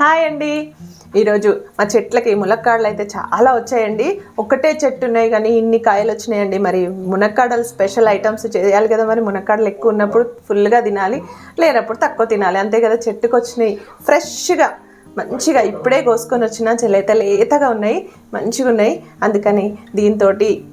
Hi అండి. ఈరోజు మా చెట్లకి ములక్కాడలు అయితే చాలా వచ్చాయండి. ఒకటే చెట్టు ఉన్నాయి కానీ ఇన్ని కాయలు వచ్చినాయండి. మరి మునక్కాడలు స్పెషల్ ఐటమ్స్ చేయాలి కదా మరి? మునక్కాడలు ఎక్కువ ఉన్నప్పుడు ఫుల్గా తినాలి లేనప్పుడు తక్కువ తినాలి. అంతే కదా చెట్టుకు వచ్చినాయి. ఫ్రెష్గా మంచిగా ఇప్పుడే కోసుకొని వచ్చిన చెల్లైతే లేతగా ఉన్నాయి మంచిగా ఉన్నాయి. అందుకని దీంతో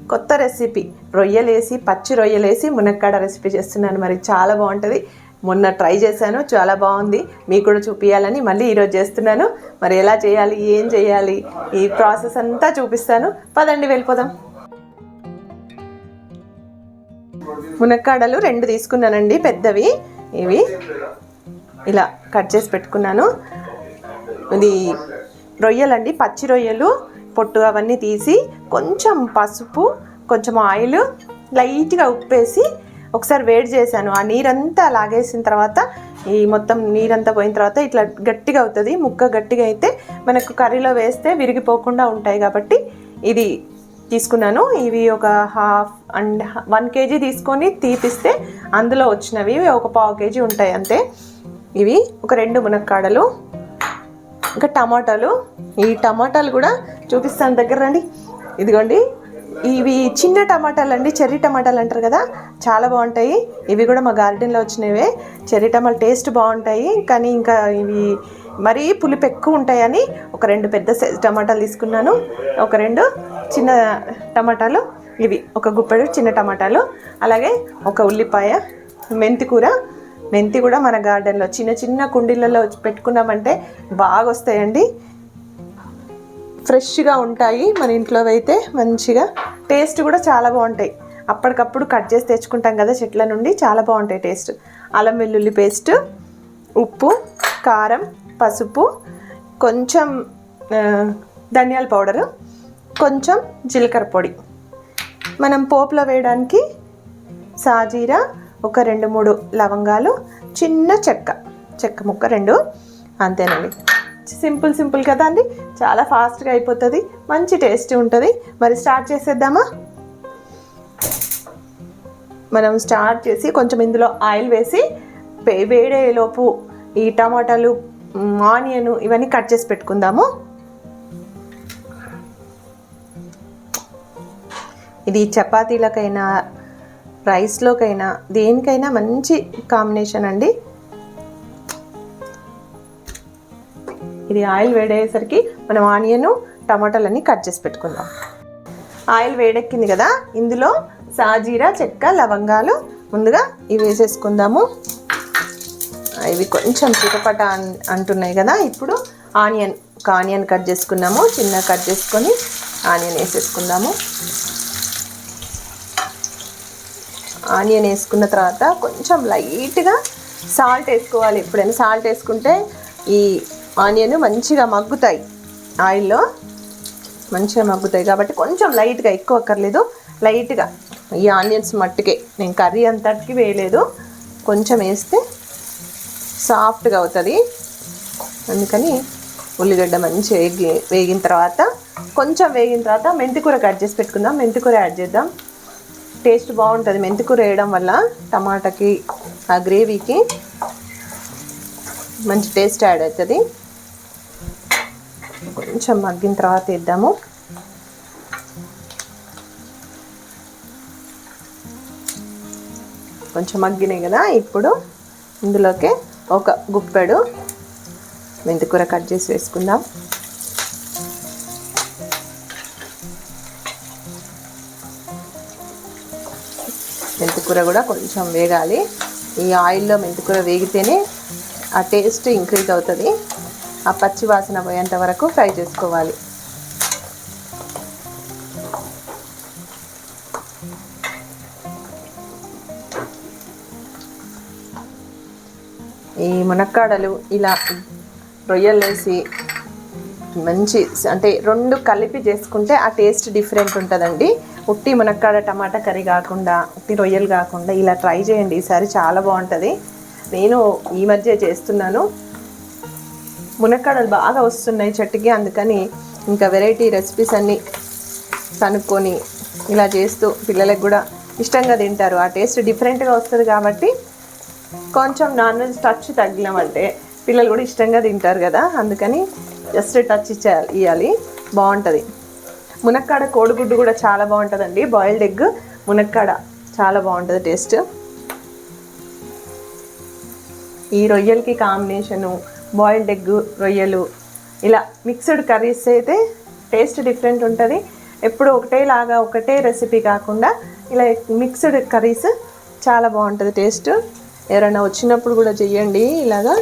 కొత్త రెసిపీ రొయ్యలేసి పచ్చి రొయ్యలేసి మునక్కాడ రెసిపీ చేస్తున్నాను. మరి చాలా బాగుంటుంది. మొన్న ట్రై చేశాను చాలా బాగుంది. మీకు కూడా చూపించాలని మళ్ళీ ఈరోజు చేస్తున్నాను. మరి ఎలా చేయాలి ఏం చేయాలి ఈ ప్రాసెస్ అంతా చూపిస్తాను. పదండి వెళ్ళిపోదాం. మునక్కాడలు రెండు తీసుకున్నానండి పెద్దవి. ఇవి ఇలా కట్ చేసి పెట్టుకున్నాను. ఇది రొయ్యలండి పచ్చి రొయ్యలు పొట్టు అవన్నీ తీసి కొంచెం పసుపు కొంచెం ఆయిల్ లైట్గా ఉప్పేసి ఒకసారి వేడి చేశాను. ఆ నీరంతా లాగేసిన తర్వాత ఈ మొత్తం నీరంతా పోయిన తర్వాత ఇట్లా గట్టిగా అవుతుంది. ముక్క గట్టిగా అయితే మనకు కర్రీలో వేస్తే విరిగిపోకుండా ఉంటాయి కాబట్టి ఇది తీసుకున్నాను. ఇవి ఒక హాఫ్ అండ్ వన్ కేజీ తీసుకొని తీపిస్తే అందులో వచ్చినవి ఒక పావు కేజీ ఉంటాయి అంతే. ఇవి ఒక రెండు మునక్కాడలు ఇంకా టమాటాలు. ఈ టమాటాలు కూడా చూపిస్తాను దగ్గర రండి. ఇదిగోండి. ఇవి చిన్న టమాటాలు అండి చెర్రీ టమాటాలు అంటారు కదా చాలా బాగుంటాయి. ఇవి కూడా మా గార్డెన్లో వచ్చినవే. చెర్రీ టమాటాలు టేస్ట్ బాగుంటాయి కానీ ఇంకా ఇవి మరీ పులుపు ఎక్కువ ఉంటాయని ఒక రెండు పెద్ద సైజ్ టమాటాలు తీసుకున్నాను. ఒక రెండు చిన్న టమాటాలు ఇవి ఒక గుప్పెడు చిన్న టమాటాలు అలాగే ఒక ఉల్లిపాయ మెంతి కూర. మెంతి కూడా మన గార్డెన్లో చిన్న చిన్న కుండీలలో పెట్టుకున్నామంటే బాగా వస్తాయండి ఫ్రెష్గా ఉంటాయి మన ఇంట్లో అయితే మంచిగా. టేస్ట్ కూడా చాలా బాగుంటాయి. అప్పటికప్పుడు కట్ చేసి తెచ్చుకుంటాం కదా చెట్ల నుండి చాలా బాగుంటాయి టేస్ట్. అల్లం వెల్లుల్లి పేస్ట్ ఉప్పు కారం పసుపు కొంచెం ధనియాల పౌడరు కొంచెం జీలకర్ర పొడి. మనం పోపులో వేయడానికి సాజీరా ఒక రెండు మూడు లవంగాలు చిన్న చెక్క చెక్క ముక్క రెండు అంతేనండి. సింపుల్ సింపుల్ కదా అండి? చాలా ఫాస్ట్గా అయిపోతుంది. మంచి టేస్ట్ ఉంటుంది. మరి స్టార్ట్ చేసేద్దామా? మనం స్టార్ట్ చేసి కొంచెం ఇందులో ఆయిల్ వేసి వేడేలోపు ఈ టమాటాలు ఆనియన్ ఇవన్నీ కట్ చేసి పెట్టుకుందాము. ఇది చపాతీలకైనా రైస్లోకైనా దేనికైనా మంచి కాంబినేషన్ అండి. ఇది ఆయిల్ వేడయ్యేసరికి మనం ఆనియన్ టమాటాలన్నీ కట్ చేసి పెట్టుకుందాం. ఆయిల్ వేడెక్కింది కదా ఇందులో సాజీరా చెక్క లవంగాలు ముందుగా ఇవి వేసేసుకుందాము. ఇవి కొంచెం చిటపట అంటున్నాయి కదా ఇప్పుడు ఆనియన్ ఒక ఆనియన్ కట్ చేసుకున్నాము చిన్న కట్ చేసుకొని ఆనియన్ వేసేసుకుందాము. ఆనియన్ వేసుకున్న తర్వాత కొంచెం లైట్గా సాల్ట్ వేసుకోవాలి. ఎప్పుడైనా సాల్ట్ వేసుకుంటే ఈ ఆనియన్ మంచిగా మగ్గుతాయి. ఆయిల్లో మంచిగా మగ్గుతాయి కాబట్టి కొంచెం లైట్గా ఎక్కువ అక్కర్లేదు. లైట్గా ఈ ఆనియన్స్ మట్టుకే. నేను కర్రీ అంతటికి వేయలేదు. కొంచెం వేస్తే సాఫ్ట్గా అవుతుంది. అందుకని ఉల్లిగడ్డ మంచి వేగి వేగిన తర్వాత కొంచెం వేగిన తర్వాత మెంతికూర కట్ చేసి పెట్టుకుందాం. మెంతికూర యాడ్ చేద్దాం. టేస్ట్ బాగుంటుంది. మెంతికూర వేయడం వల్ల టమాటాకి ఆ గ్రేవీకి మంచి టేస్ట్ యాడ్ అవుతుంది. కొంచెం మగ్గిన తర్వాత వేద్దాము. కొంచెం మగ్గినాయి కదా ఇప్పుడు ఇందులోకి ఒక గుప్పెడు మెంతికూర కట్ చేసి వేసుకుందాం. మెంతికూర కూడా కొంచెం వేగాలి. ఈ ఆయిల్లో మెంతికూర వేగితేనే ఆ టేస్ట్ ఇంక్రీజ్ అవుతుంది. ఆ పచ్చి వాసన పోయేంత వరకు ఫ్రై చేసుకోవాలి. ఈ మునక్కాడలు ఇలా రొయ్యలు వేసి మంచి అంటే రెండు కలిపి చేసుకుంటే ఆ టేస్ట్ డిఫరెంట్ ఉంటుందండి. ఉట్టి మునక్కాడ టమాటా కర్రీ కాకుండా ఉట్టి రొయ్యలు కాకుండా ఇలా ట్రై చేయండి. ఈసారి చాలా బాగుంటుంది. నేను ఈ మధ్య చేస్తున్నాను. మునక్కాడలు బాగా వస్తున్నాయి చెట్టుకి అందుకని ఇంకా వెరైటీ రెసిపీస్ అన్నీ కనుక్కొని ఇలా చేస్తూ పిల్లలకు కూడా ఇష్టంగా తింటారు. ఆ టేస్ట్ డిఫరెంట్గా వస్తుంది కాబట్టి కొంచెం నాన్ వెజ్ టచ్ తగిలామంటే పిల్లలు కూడా ఇష్టంగా తింటారు కదా అందుకని జస్ట్ టచ్ ఇచ్చేయాలి ఇవ్వాలి బాగుంటుంది. మునక్కాడ కోడిగుడ్డు కూడా చాలా బాగుంటుందండి. బాయిల్డ్ ఎగ్ మునక్కాడ చాలా బాగుంటుంది టేస్ట్. ఈ రొయ్యలకి కాంబినేషను బాయిల్డ్ ఎగ్ రొయ్యలు ఇలా మిక్స్డ్ కర్రీస్ అయితే టేస్ట్ డిఫరెంట్ ఉంటుంది. ఎప్పుడు ఒకటేలాగా ఒకటే రెసిపీ కాకుండా ఇలా మిక్స్డ్ కర్రీస్ చాలా బాగుంటుంది టేస్ట్. ఎవరైనా వచ్చినప్పుడు కూడా చెయ్యండి ఇలాగా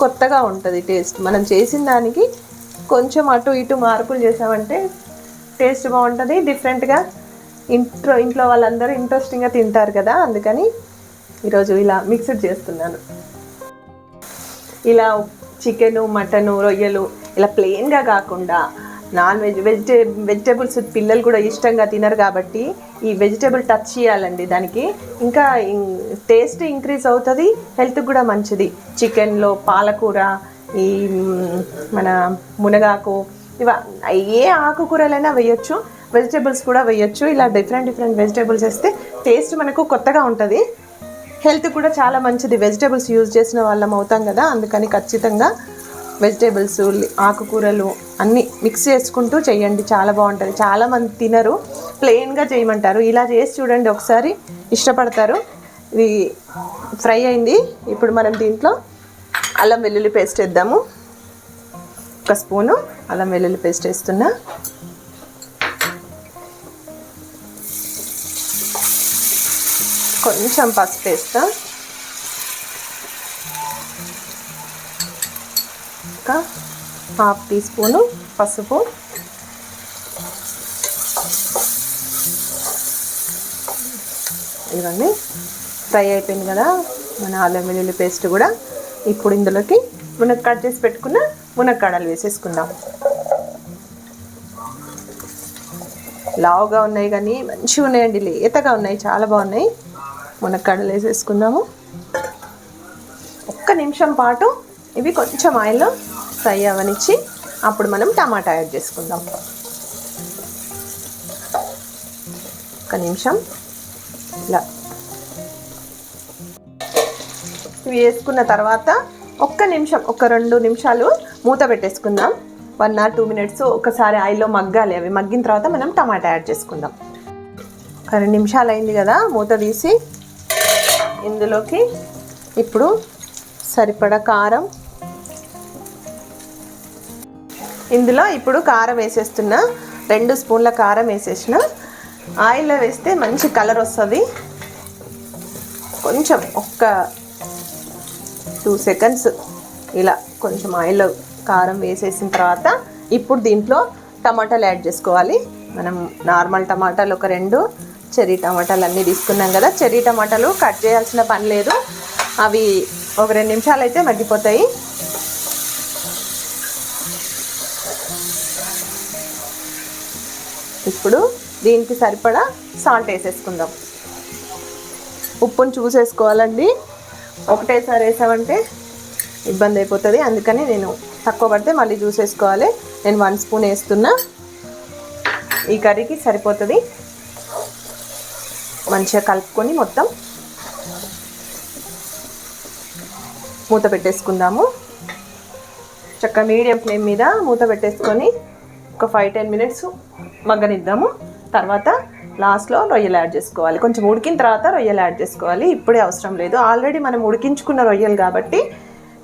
కొత్తగా ఉంటుంది టేస్ట్. మనం చేసిన దానికి కొంచెం అటు ఇటు మార్పులు చేసామంటే టేస్ట్ బాగుంటుంది. డిఫరెంట్గా ఇంట్లో ఇంట్లో వాళ్ళందరూ ఇంట్రెస్టింగ్గా తింటారు కదా అందుకని ఈరోజు ఇలా మిక్స్డ్ చేస్తున్నాను. ఇలా చికెను మటను రొయ్యలు ఇలా ప్లెయిన్గా కాకుండా నాన్ వెజ్ వెజిటే వెజిటేబుల్స్ పిల్లలు కూడా ఇష్టంగా తినరు కాబట్టి ఈ వెజిటేబుల్ టచ్ చేయాలండి దానికి. ఇంకా టేస్ట్ ఇంక్రీజ్ అవుతుంది హెల్త్కి కూడా మంచిది. చికెన్లో పాలకూర ఈ మన మునగాకు ఇవ ఏ ఆకుకూరలైనా వేయచ్చు వెజిటేబుల్స్ కూడా వేయచ్చు. ఇలా డిఫరెంట్ డిఫరెంట్ వెజిటేబుల్స్ వేస్తే టేస్ట్ మనకు కొత్తగా ఉంటుంది. హెల్త్ కూడా చాలా మంచిది. వెజిటేబుల్స్ యూజ్ చేసిన వాళ్ళం అవుతాం కదా. అందుకని ఖచ్చితంగా వెజిటేబుల్స్ ఆకుకూరలు అన్నీ మిక్స్ చేసుకుంటూ చేయండి. చాలా బాగుంటుంది. చాలామంది తినరు. ప్లెయిన్గా చేయమంటారు. ఇలా చేసి చూడండి. ఒకసారి ఇష్టపడతారు. ఇది ఫ్రై అయింది. ఇప్పుడు మనం దీంట్లో అల్లం వెల్లుల్లి పేస్ట్ వేద్దాము. ఒక స్పూను అల్లం వెల్లుల్లి పేస్ట్ వేస్తున్నా. కొంచెం పసుపు వేస్తా. ఒక హాఫ్ టీ స్పూను పసుపు. ఇవన్నీ ఫ్రై అయిపోయింది కదా మన అల్లం వెల్లుల్లి పేస్ట్ కూడా. ఇప్పుడు ఇందులోకి మునక్కాడ కట్ చేసి పెట్టుకున్న మునక్కాడలు వేసేసుకుందాం. లావుగా ఉన్నాయి కానీ మంచిగా ఉన్నాయండి లేతగా ఉన్నాయి చాలా బాగున్నాయి. మునక్కాడలు వేసేసుకుందాము. ఒక్క నిమిషం పాటు ఇవి కొంచెం ఆయిల్లో ఫ్రై అవనిచ్చి అప్పుడు మనం టమాటా యాడ్ చేసుకుందాం. ఒక్క నిమిషం. ఇలా. ఇవి వేసుకున్న తర్వాత ఒక్క నిమిషం ఒక రెండు నిమిషాలు మూత పెట్టేసుకుందాం. వన్ ఆర్ టూ మినిట్స్ ఒకసారి ఆయిల్లో మగ్గాలి అవి. మగ్గిన తర్వాత మనం టమాటా యాడ్ చేసుకుందాం. ఒక రెండు నిమిషాలు అయింది కదా మూత తీసి. ఇందులోకి ఇప్పుడు సరిపడా కారం. ఇందులో ఇప్పుడు కారం వేసేస్తున్నా రెండు స్పూన్ల కారం వేసేసిన. ఆయిల్లో వేస్తే మంచి కలర్ వస్తుంది. కొంచెం ఒక్క టూ సెకండ్స్ ఇలా కొంచెం ఆయిల్ కారం వేసేసిన తర్వాత ఇప్పుడు దీంట్లో టమాటాలు యాడ్ చేసుకోవాలి. మనం నార్మల్ టమాటాలు ఒక రెండు చెర్రీ టమాటాలు అన్నీ తీసుకున్నాం కదా. చెర్రీ టమాటాలు కట్ చేయాల్సిన పని లేదు. అవి ఒక రెండు నిమిషాలు అయితే మగ్గిపోతాయి. ఇప్పుడు దీనికి సరిపడా సాల్ట్ వేసేసుకుందాం. ఉప్పును చూసేసుకోవాలండి. ఒకటేసారి వేసామంటే ఇబ్బంది అయిపోతుంది. అందుకని నేను తక్కువ పడితే మళ్ళీ చూసేసుకోవాలి. నేను వన్ స్పూన్ వేస్తున్నా. ఈ కర్రీకి సరిపోతుంది. మంచిగా కలుపుకొని మొత్తం మూత పెట్టేసుకుందాము. చక్కగా మీడియం ఫ్లేమ్ మీద మూత పెట్టేసుకొని ఒక ఫైవ్ టెన్ మినిట్స్ మగ్గనిద్దాము. తర్వాత లాస్ట్లో రొయ్యలు యాడ్ చేసుకోవాలి. కొంచెం ఉడికిన తర్వాత రొయ్యలు యాడ్ చేసుకోవాలి. ఇప్పుడే అవసరం లేదు. ఆల్రెడీ మనం ఉడికించుకున్న రొయ్యలు కాబట్టి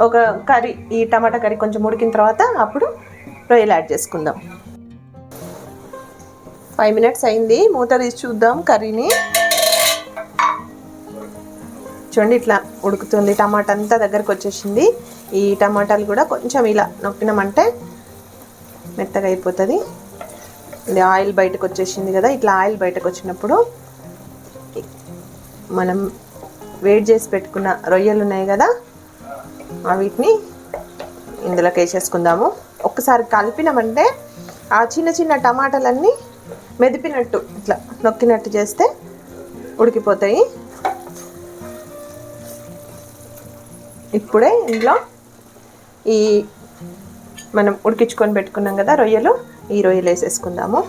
ఒక కర్రీ ఈ టమాటా కర్రీ కొంచెం ఉడికిన తర్వాత అప్పుడు రొయ్యలు యాడ్ చేసుకుందాం. ఫైవ్ మినిట్స్ అయింది. మూత తీసి చూద్దాం కర్రీని. చూడండి ఇట్లా ఉడుకుతుంది. టమాటా అంతా దగ్గరకు వచ్చేసింది. ఈ టమాటాలు కూడా కొంచెం ఇలా నొక్కినామంటే మెత్తగా అయిపోతుంది. ఇది ఆయిల్ బయటకు వచ్చేసింది కదా ఇట్లా ఆయిల్ బయటకు వచ్చినప్పుడు మనం వేడి చేసి పెట్టుకున్న రొయ్యలు ఉన్నాయి కదా ఆ వీటిని ఇందులోకి వేసేసుకుందాము. ఒక్కసారి కలిపినామంటే ఆ చిన్న చిన్న టమాటాలన్నీ మెదిపినట్టు ఇట్లా నొక్కినట్టు చేస్తే ఉడికిపోతాయి. ఇప్పుడే ఇందులో ఈ మనం ఉడికించుకొని పెట్టుకున్నాం కదా రొయ్యలు ఈ రొయ్యలు వేసేసుకుందాము.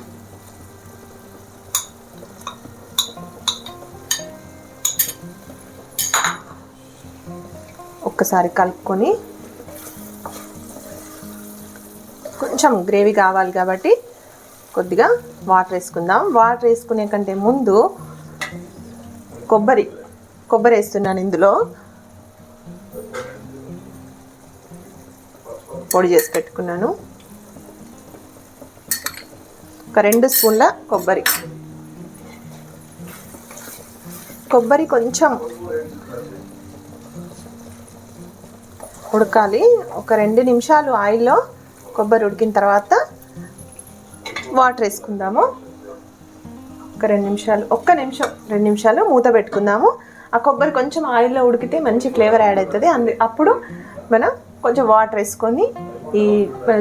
ఒక్కసారి కలుపుకొని కొంచెం గ్రేవీ కావాలి కాబట్టి కొద్దిగా వాటర్ వేసుకుందాం. వాటర్ వేసుకునే కంటే ముందు కొబ్బరి కొబ్బరి వేస్తున్నాను ఇందులో. పొడి చేసి పెట్టుకున్నాను. ఒక రెండు స్పూన్ల కొబ్బరి. కొబ్బరి కొంచెం ఉడకాలి. ఒక రెండు నిమిషాలు ఆయిల్లో కొబ్బరి ఉడికిన తర్వాత వాటర్ వేసుకుందాము. ఒక రెండు నిమిషాలు ఒక్క నిమిషం రెండు నిమిషాలు మూత పెట్టుకుందాము. ఆ కొబ్బరి కొంచెం ఆయిల్లో ఉడికితే మంచి ఫ్లేవర్ యాడ్ అవుతుంది. అందు అప్పుడు మనం కొంచెం వాటర్ వేసుకొని ఈ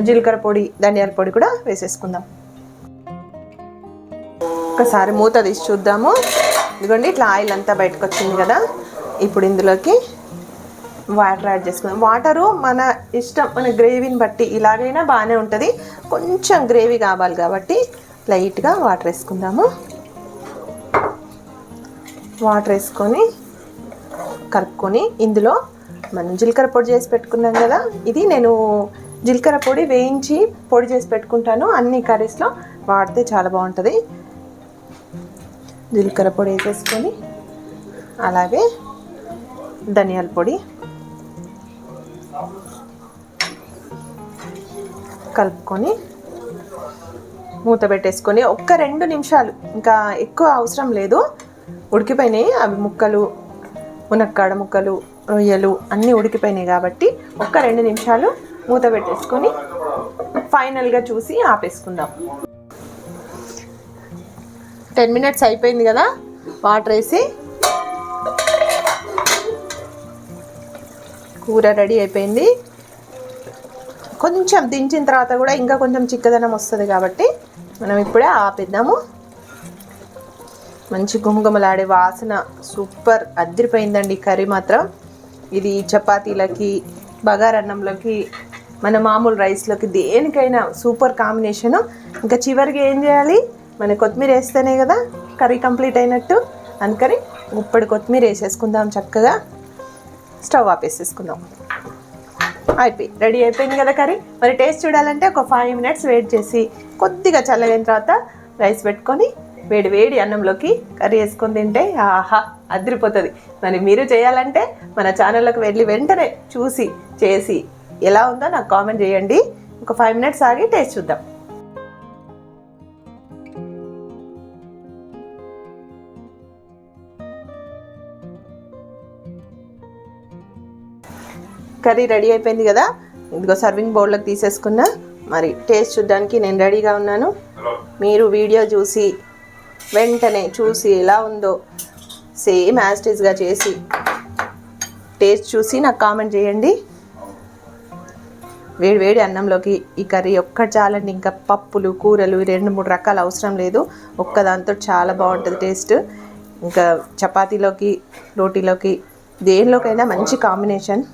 జీలకర్ర పొడి ధనియాల పొడి కూడా వేసేసుకుందాం. ఒకసారి మూత తీసి చూద్దాము. ఇదిగోండి ఇట్లా ఆయిల్ అంతా బయటకు వచ్చింది కదా. ఇప్పుడు ఇందులోకి వాటర్ యాడ్ చేసుకుందాం. వాటరు మన ఇష్టం మన గ్రేవీని బట్టి ఇలాగైనా బాగానే ఉంటుంది. కొంచెం గ్రేవీ కావాలి కాబట్టి లైట్గా వాటర్ వేసుకుందాము. వాటర్ వేసుకొని కలుపుకొని ఇందులో మనం జీలకర్ర పొడి చేసి పెట్టుకున్నాం కదా ఇది నేను జీలకర్ర పొడి వేయించి పొడి చేసి పెట్టుకుంటాను. అన్ని కర్రీస్లో వాడితే చాలా బాగుంటుంది. జీలకర్ర పొడి వేసేసుకొని అలాగే ధనియాల పొడి కలుపుకొని మూత పెట్టేసుకొని ఒక్క రెండు నిమిషాలు ఇంకా ఎక్కువ అవసరం లేదు. ఉడికిపోయినాయి అవి ముక్కలు మునక్కాడ ముక్కలు రొయ్యలు అన్నీ ఉడికిపోయినాయి కాబట్టి ఒక్క రెండు నిమిషాలు మూత పెట్టేసుకొని ఫైనల్గా చూసి ఆపేసుకుందాం. టెన్ మినిట్స్ అయిపోయింది కదా వాటర్ వేసి. కూర రెడీ అయిపోయింది. కొంచెం దించిన తర్వాత కూడా ఇంకా కొంచెం చిక్కదనం వస్తుంది కాబట్టి మనం ఇప్పుడే ఆపేద్దాము. మంచి గుమగుమలాడే వాసన సూపర్ అద్దరిపోయిందండి కర్రీ మాత్రం. ఇది చపాతీలకి బగారన్నంలోకి మన మామూలు రైస్లోకి దేనికైనా సూపర్ కాంబినేషను. ఇంకా చివరికి ఏం చేయాలి? మన కొత్తిమీర వేస్తేనే కదా కర్రీ కంప్లీట్ అయినట్టు. అందుకని గుప్పడి కొత్తిమీర వేసేసుకుందాం చక్కగా. స్టవ్ ఆపేసేసుకుందాం. అయిపోయి రెడీ అయిపోయింది కదా కర్రీ. మరి టేస్ట్ చూడాలంటే ఒక ఫైవ్ మినిట్స్ వెయిట్ చేసి కొద్దిగా చల్లగిన తర్వాత రైస్ పెట్టుకొని వేడి వేడి అన్నంలోకి కర్రీ వేసుకొని తింటే ఆహా అదిరిపోతుంది. మరి మీరు చేయాలంటే మన ఛానల్లోకి వెళ్ళి వెంటనే చూసి చేసి ఎలా ఉందో నాకు కామెంట్ చేయండి. ఒక ఫైవ్ మినిట్స్ ఆగి టేస్ట్ చూద్దాం. కర్రీ రెడీ అయిపోయింది కదా? ఇదిగో సర్వింగ్ బౌల్లోకి తీసేసుకున్నా. మరి టేస్ట్ చూడడానికి నేను రెడీగా ఉన్నాను. మీరు వీడియో చూసి వెంటనే చూసి ఎలా ఉందో సేమ్ యాస్టీస్గా చేసి టేస్ట్ చూసి నాకు కామెంట్ చేయండి. వేడి వేడి అన్నంలోకి ఈ కర్రీ ఒక్కటి చాలండి. ఇంకా పప్పులు కూరలు ఈ రెండు మూడు రకాలు అవసరం లేదు. ఒక్కదాంతో చాలా బాగుంటుంది టేస్ట్ ఇంకా చపాతీలోకి రోటీలోకి దేనిలోకైనా మంచి కాంబినేషన్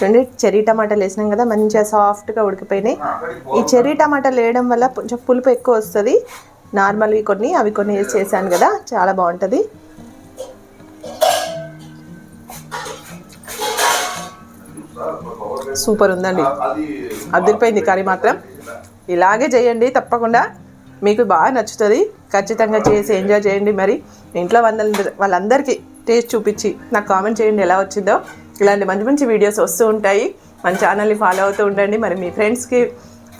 చూడండి చెర్రీ టమాటాలు వేసినాం కదా మంచిగా సాఫ్ట్గా ఉడికిపోయినాయి. ఈ చెర్రీ టమాటాలు వేయడం వల్ల కొంచెం పులుపు ఎక్కువ వస్తుంది. నార్మల్వి కొన్ని అవి కొన్ని వేసి చేశాను కదా చాలా బాగుంటుంది. సూపర్ ఉందండి. అదిరిపోయింది కర్రీ మాత్రం. ఇలాగే చేయండి తప్పకుండా. మీకు బాగా నచ్చుతుంది. ఖచ్చితంగా చేసి ఎంజాయ్ చేయండి మరి. ఇంట్లో వాళ్ళ వాళ్ళందరికీ టేస్ట్ చూపించి నాకు కామెంట్ చేయండి ఎలా వచ్చిందో. ఇలాంటి మంచి మంచి వీడియోస్ వస్తూ ఉంటాయి. మన ఛానల్ని ఫాలో అవుతూ ఉండండి. మరి మీ ఫ్రెండ్స్కి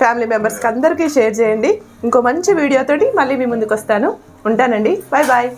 ఫ్యామిలీ మెంబర్స్కి అందరికీ షేర్ చేయండి. ఇంకో మంచి వీడియోతోటి మళ్ళీ మీ ముందుకు వస్తాను. ఉంటానండి. Bye bye